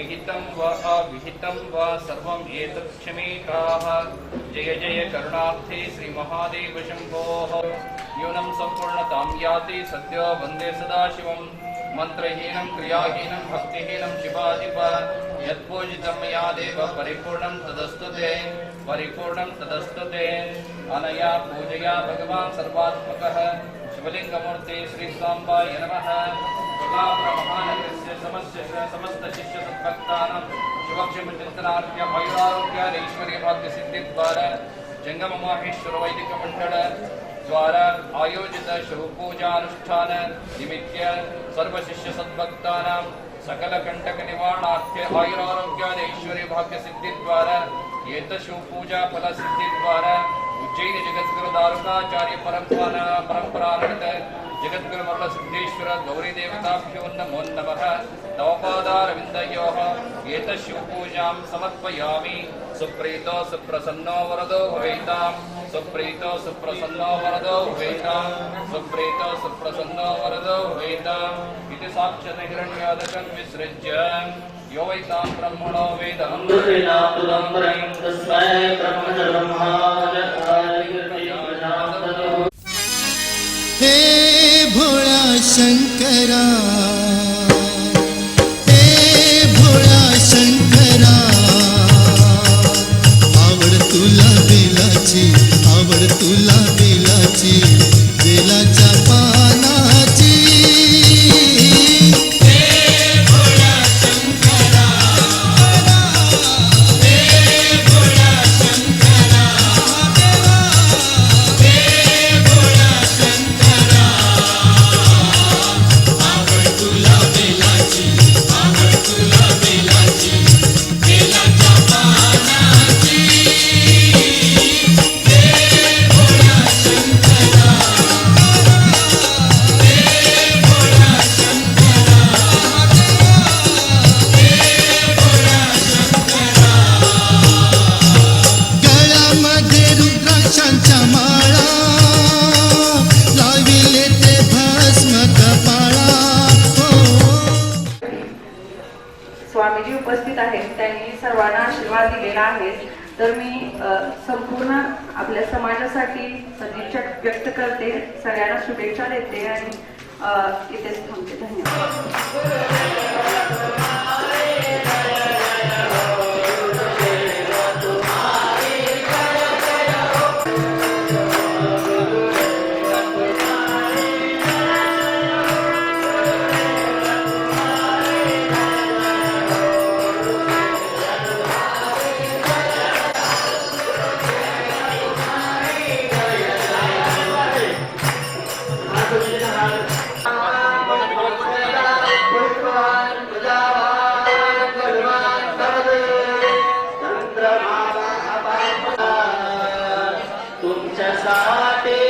विहितं वा अविहितं वा सर्वम् एतत् क्षमेकाः। जय जय करुणार्थे श्रीमहादेव शम्भोः। न्यूनं सम्पूर्णतां याति सद्यो वंदे सदाशिवम्। मन्त्रहीनं, क्रियाहीनं, भक्तिहीनं शिवादिप यत्पूजितं मया देव, परिपूर्णं तदस्तु ते। परिपूर्णं तदस्तु ते। अनया पूजया भगवान् सर्वात्मकः। शिवलिङ्गमूर्ते श्रीसाम्बाय नमः। महानगरस्य समस्य समस्त शिष्य सद्भक्तानां शिवक्षेमचिन्तनार्थ आयुरारोग्यादैश्वर्य भाग्यसिद्धिद्वारा जङ्गममाहेश्वर वैदिकमण्डल द्वारा आयोजित शिवपूजानुष्ठान निमित्य सर्वशिष्य सद्भक्तानां सकलकण्टकनिवारणार्थ आयुरारोग्यादैश्वर्य भाग्यसिद्धिद्वारा एत शिवपूजा फलसिद्धिद्वारा जगद्गुरुमल्लसिद्धेश्वर जगद्गुरुमलसिद्धेश्वरगौरीदेवताभ्युन्नमोन्नमः नवपादारविन्दयोः एतशिवपूजां समर्पयामि। सुप्रीतो सुप्रसन्नो वरदो भवेताम्। सुप्रीतो सुप्रसन्नो वरदो भवेताम्। सुप्रीतो सुप्रसन्नो वरदो भवेताम्। इति साक्षरहिरण्यादकं विसृज्य। यो वैतां ब्रह्मणो साक्षिरण्यादकं विसृज्येद भोळा शंकरा हे भोळा शंकरा आवड तुला बेलाची आवड तुला बेलाची बेलाच्या पानाची उपस्थित आहेत त्यांनी सर्वांना आशीर्वाद दिलेला आहे. तर मी संपूर्ण आपल्या समाजासाठी सदिच्छा व्यक्त करते. सगळ्यांना शुभेच्छा देते आणि इथेच थांबते. धन्यवाद. Happy